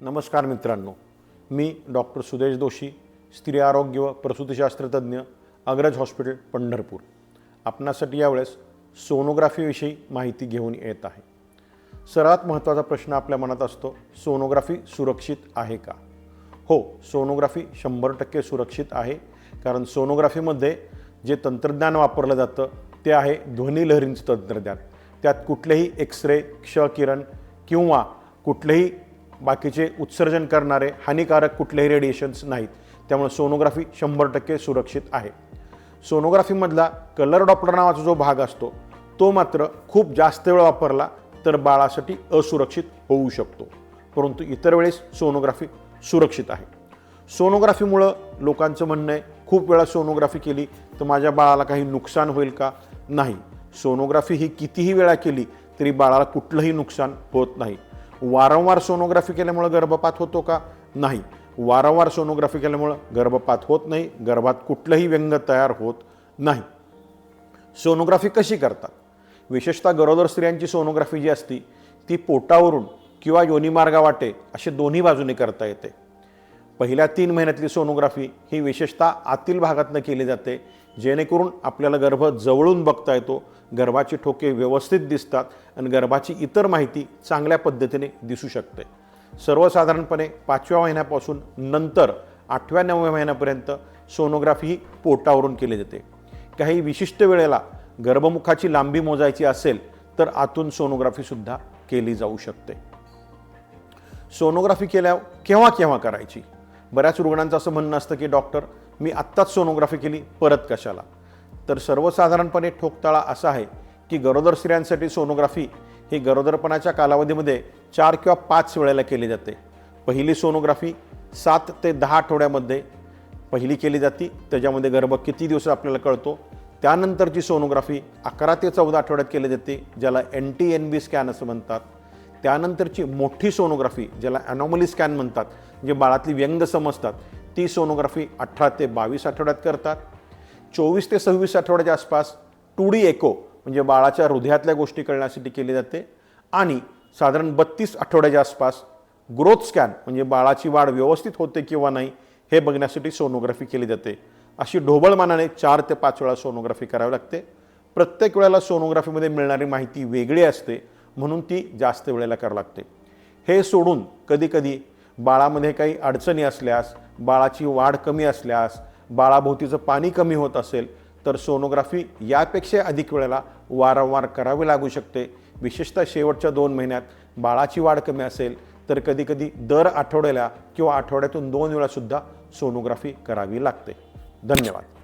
नमस्कार मित्रांनो. मी डॉक्टर सुदेश दोशी स्त्री आरोग्य व प्रसूतीशास्त्रतज्ञ अग्रज हॉस्पिटल पंढरपूर. आपणासाठी यावेळेस सोनोग्राफीविषयी माहिती घेऊन येत आहे. सर्वात महत्त्वाचा प्रश्न आपल्या मनात असतो सोनोग्राफी सुरक्षित आहे का? हो सोनोग्राफी शंभर टक्के सुरक्षित आहे कारण सोनोग्राफीमध्ये जे तंत्रज्ञान वापरलं जातं ते आहे ध्वनी लहरींचं तंत्रज्ञान. त्यात कुठलेही एक्स रे क्षकिरण किंवा कुठलेही बाकीचे उत्सर्जन करणारे हानिकारक कुठलेही रेडिएशन्स नाहीत. त्यामुळे सोनोग्राफी शंभर टक्के सुरक्षित आहे. सोनोग्राफीमधला कलर डॉपलर नावाचा जो भाग असतो तो मात्र खूप जास्त वेळ वापरला तर बाळासाठी असुरक्षित होऊ शकतो. परंतु इतर वेळेस सोनोग्राफी सुरक्षित आहे. सोनोग्राफीमुळं लोकांचं म्हणणं आहे खूप वेळा सोनोग्राफी केली तर माझ्या बाळाला काही नुकसान होईल का? नाही. सोनोग्राफी ही कितीही वेळा केली तरी बाळाला कुठलंही नुकसान होत नाही. वारंवार सोनोग्राफी केल्यामुळं गर्भपात होतो का? नाही. वारंवार सोनोग्राफी केल्यामुळं गर्भपात होत नाही गर्भात कुठलंही व्यंग तयार होत नाही. सोनोग्राफी कशी करतात? विशेषतः गरोदर स्त्रियांची सोनोग्राफी जी असती ती पोटावरून किंवा योनिमार्गावाटे असे दोन्ही बाजूने करता येते. पहिल्या तीन महिन्यातली सोनोग्राफी ही विशेषतः आतील भागातनं केली जाते जेणेकरून आपल्याला गर्भ जवळून बघता येतो गर्भाची ठोके व्यवस्थित दिसतात आणि गर्भाची इतर माहिती चांगल्या पद्धतीने दिसू शकते. सर्वसाधारणपणे पाचव्या महिन्यापासून नंतर आठव्या नवव्या महिन्यापर्यंत सोनोग्राफी ही पोटावरून केली जाते. काही विशिष्ट वेळेला गर्भमुखाची लांबी मोजायची असेल तर आतून सोनोग्राफीसुद्धा केली जाऊ शकते. सोनोग्राफी केल्यावर केव्हा केव्हा करायची? बऱ्याच रुग्णांचं असं म्हणणं असतं की डॉक्टर मी आत्ताच सोनोग्राफी केली परत कशाला? तर सर्वसाधारणपणे ठोकताळा असा आहे की गरोदर स्त्रियांसाठी सोनोग्राफी ही गरोदरपणाच्या कालावधीमध्ये चार किंवा पाच वेळेला केली जाते. पहिली सोनोग्राफी सात ते दहा आठवड्यामध्ये पहिली केली जाते त्याच्यामध्ये गर्भ किती दिवस आपल्याला कळतो. त्यानंतरची सोनोग्राफी अकरा ते चौदा आठवड्यात केली जाते ज्याला N T N B scan असं म्हणतात. त्यानंतरची मोठी सोनोग्राफी ज्याला ॲनॉमली स्कॅन म्हणतात जे बाळातली व्यंग समजतात ती सोनोग्राफी अठरा ते बावीस आठवड्यात करतात. चोवीस ते सव्वीस आठवड्याच्या आसपास टू डी एको म्हणजे बाळाच्या हृदयातल्या गोष्टी कळण्यासाठी केली जाते. आणि साधारण बत्तीस आठवड्याच्या आसपास ग्रोथ स्कॅन म्हणजे बाळाची वाढ व्यवस्थित होते किंवा नाही हे बघण्यासाठी सोनोग्राफी केली जाते. अशी ढोबळमानाने चार ते पाच वेळा सोनोग्राफी करावी लागते. प्रत्येक वेळेला सोनोग्राफीमध्ये मिळणारी माहिती वेगळी असते. म्हणून ती जास्त वेळेला करावी लागते. हे सोडून कधीकधी बाळामध्ये काही अडचणी असल्यास बाळाची वाढ कमी असल्यास बाळाभोवतीचं पाणी कमी होत असेल तर सोनोग्राफी यापेक्षा अधिक वेळेला वारंवार करावी लागू शकते. विशेषतः शेवटच्या दोन महिन्यात बाळाची वाढ कमी असेल तर कधीकधी दर आठवड्याला किंवा आठवड्यातून दोन वेळासुद्धा सोनोग्राफी करावी लागते. धन्यवाद.